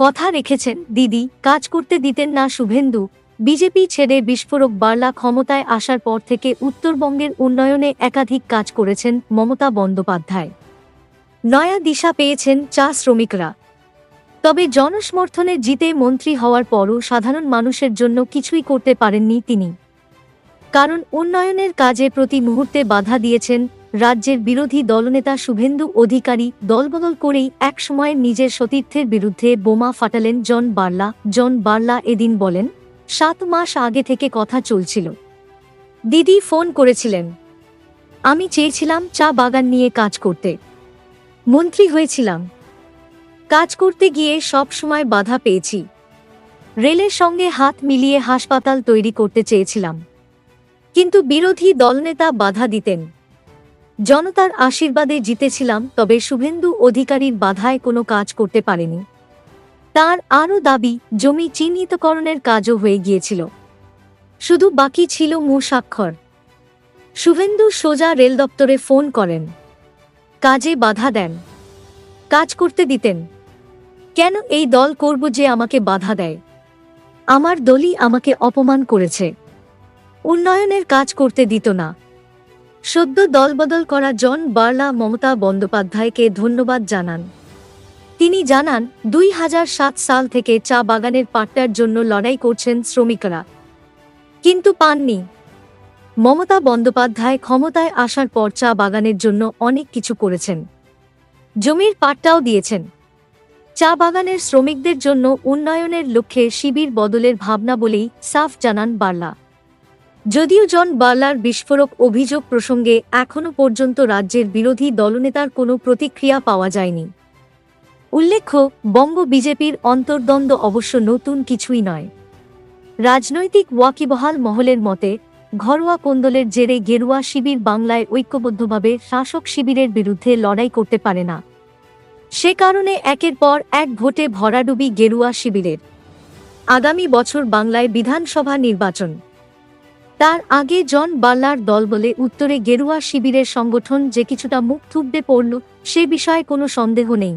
কথা রেখেছেন, দিদি, কাজ করতে দিতেন না শুভেন্দু। বিজেপি ছেড়ে বিস্ফোরক বার্লা ক্ষমতায় আসার পর থেকে উত্তরবঙ্গের উন্নয়নে একাধিক কাজ করেছেন মমতা বন্দ্যোপাধ্যায়। নয়া দিশা পেয়েছেন চা শ্রমিকরা। তবে জনসমর্থনে জিতে মন্ত্রী হওয়ার পরও সাধারণ মানুষের জন্য কিছুই করতে পারেননি তিনি। কারণ উন্নয়নের কাজে প্রতি মুহূর্তে বাধা দিয়েছেন রাজ্যের বিরোধী দলনেতা শুভেন্দু অধিকারী দলবদল করেই একসময় নিজের সতীর্থের বিরুদ্ধে বোমা ফাটালেন জন বার্লা। জন বার্লা এদিন বলেন, সাত মাস আগে থেকে কথা চলছিল। দিদি ফোন করেছিলেন। আমি চেয়েছিলাম চা বাগান নিয়ে কাজ করতে। মন্ত্রী হয়েছিলাম। কাজ করতে গিয়ে সব সময় বাধা পেয়েছি। রেলের সঙ্গে হাত মিলিয়ে হাসপাতাল তৈরি করতে চেয়েছিলাম। কিন্তু বিরোধী দলনেতা বাধা দিতেন। জনতার আশীর্বাদে জিতেছিলাম, তবে শুভেন্দু অধিকারীর বাধায় কোনো কাজ করতে পারেনি। তার আরও দাবি, জমি চিহ্নিতকরণের কাজও হয়ে গিয়েছিল। শুধু বাকি ছিল মু স্বাক্ষর। শুভেন্দু সোজা রেল দপ্তরে ফোন করেন। কাজে বাধা দেন। কাজ করতে দিতেন। কেন এই দল করব যে আমাকে বাধা দেয়? আমার দলই আমাকে অপমান করেছে। উন্নয়নের কাজ করতে দিত না। সদ্য দলবদল করা জন বার্লা মমতা বন্দ্যোপাধ্যায়কে ধন্যবাদ জানান। তিনি জানান, দুই হাজার সাত সাল থেকে চা বাগানের পাট্টার জন্য লড়াই করছেন শ্রমিকরা। কিন্তু পাননি। মমতা বন্দ্যোপাধ্যায় ক্ষমতায় আসার পর চা বাগানের জন্য অনেক কিছু করেছেন। জমির পাট্টাও দিয়েছেন। চা বাগানের শ্রমিকদের জন্য উন্নয়নের লক্ষ্যে শিবির বদলের ভাবনা বলেই সাফ জানান বার্লা। যদিও জন বার্লার বিস্ফোরক অভিযোগ প্রসঙ্গে এখনও পর্যন্ত রাজ্যের বিরোধী দলনেতার কোনো প্রতিক্রিয়া পাওয়া যায়নি। উল্লেখ্য, বঙ্গ বিজেপির অন্তর্দ্বন্দ্ব অবশ্য নতুন কিছুই নয়। রাজনৈতিক ওয়াকিবহাল মহলের মতে, ঘরোয়া কোন্দলের জেরে গেরুয়া শিবির বাংলায় ঐক্যবদ্ধভাবে শাসক শিবিরের বিরুদ্ধে লড়াই করতে পারে না। সে কারণে একের পর এক ভোটে ভরাডুবি গেরুয়া শিবিরের। আগামী বছর বাংলায় বিধানসভা নির্বাচন। তার আগে জন বাল্লার দল বলে উত্তরে গেরুয়া শিবিরের সংগঠন যে কিছুটা মুখ থুবড়ে পড়ল, সে বিষয়ে কোনো সন্দেহ নেই।